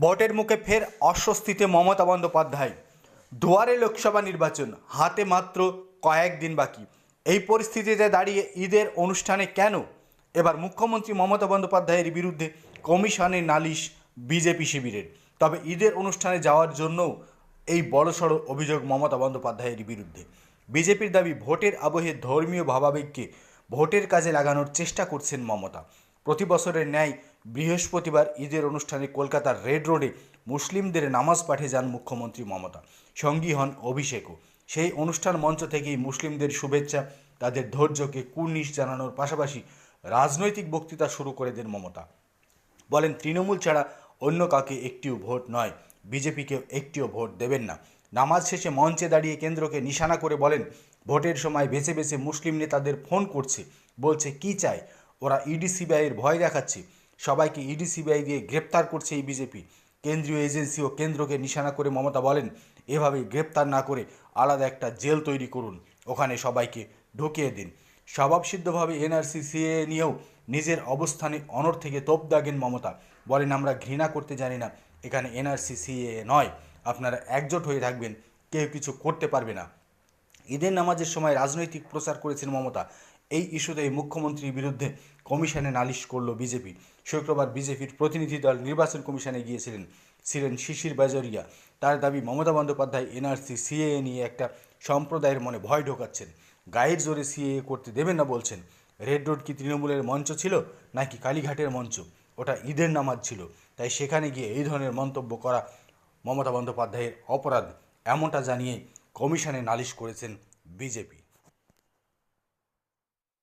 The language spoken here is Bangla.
ভোটের মুখে ফের অস্বস্তিতে মমতা বন্দ্যোপাধ্যায়। দুয়ারে লোকসভা নির্বাচন, হাতে মাত্র কয়েকদিন বাকি। এই পরিস্থিতিতে দাঁড়িয়ে ঈদের অনুষ্ঠানে কেন? এবার মুখ্যমন্ত্রী মমতা বন্দ্যোপাধ্যায়ের বিরুদ্ধে কমিশনের নালিশ বিজেপি শিবিরের। তবে ঈদের অনুষ্ঠানে যাওয়ার জন্যও এই বড়সড় অভিযোগ মমতা বন্দ্যোপাধ্যায়ের বিরুদ্ধে। বিজেপির দাবি, ভোটের আবহে ধর্মীয় ভাবাবেগকে ভোটের কাজে লাগানোর চেষ্টা করছেন মমতা। প্রতি বছরের ন্যায় বৃহস্পতিবার ঈদের অনুষ্ঠানে কলকাতার রেড রোডে মুসলিমদের নামাজ পাঠে যান মুখ্যমন্ত্রী মমতা। সঙ্গী হন অভিষেকও। সেই অনুষ্ঠান মঞ্চ থেকেই মুসলিমদের শুভেচ্ছা, তাদের ধৈর্যকে কুর্নিশ জানানোর পাশাপাশি রাজনৈতিক বক্তৃতা শুরু করে দেন মমতা। বলেন, তৃণমূল ছাড়া অন্য কাউকে একটিও ভোট নয়। বিজেপিকেও একটিও ভোট দেবেন না। নামাজ শেষে মঞ্চে দাঁড়িয়ে কেন্দ্রকে নিশানা করে বলেন, ভোটের সময় বেছে বেছে মুসলিম নেতাদের ফোন করছে। বলছে, কি চায়? ওরা ইডি সিবিআইয়ের ভয় দেখাচ্ছে। সবাইকে ইডি, সিবিআই দিয়ে গ্রেপ্তার করছে এই বিজেপি। কেন্দ্রীয় এজেন্সি ও কেন্দ্রকে নিশানা করে মমতা বলেন এভাবে গ্রেপ্তার না করে আলাদা একটা জেল তৈরি করুন। ওখানে সবাইকে ঢুকিয়ে দিন। স্বভাবসিদ্ধভাবে এনআরসি সিএ নিয়েও নিজের অবস্থানে অনর থেকে তোপ দাগেন মমতা। বলেন, আমরা ঘৃণা করতে জানি না। এখানে এনআরসি সিএ নয়। আপনারা একজোট হয়ে থাকবেন। কেউ কিছু করতে পারবে না। ঈদের নামাজের সময় রাজনৈতিক প্রচার করেছেন মমতা। এই ইস্যুতে মুখ্যমন্ত্রীর বিরুদ্ধে কমিশনে নালিশ করল বিজেপি। শুক্রবার বিজেপির প্রতিনিধি দল নির্বাচন কমিশনে গিয়েছিলেন ছিলেন শিশির বাজরিয়া। তার দাবি, মমতা বন্দ্যোপাধ্যায়, এনআরসি, সিএএ নিয়ে একটা সম্প্রদায়ের মনে ভয় ঢোকাচ্ছেন। গায়ের জোরে সিএএ করতে দেবেন না বলছেন। রেড রোড কি তৃণমূলের মঞ্চ ছিল নাকি কালীঘাটের মঞ্চ? ওটা ঈদের নামাজ ছিল। তাই সেখানে গিয়ে এই ধরনের মন্তব্য করা মমতা বন্দ্যোপাধ্যায়ের অপরাধ, এমনটা জানিয়ে কমিশনে নালিশ করেছেন বিজেপি।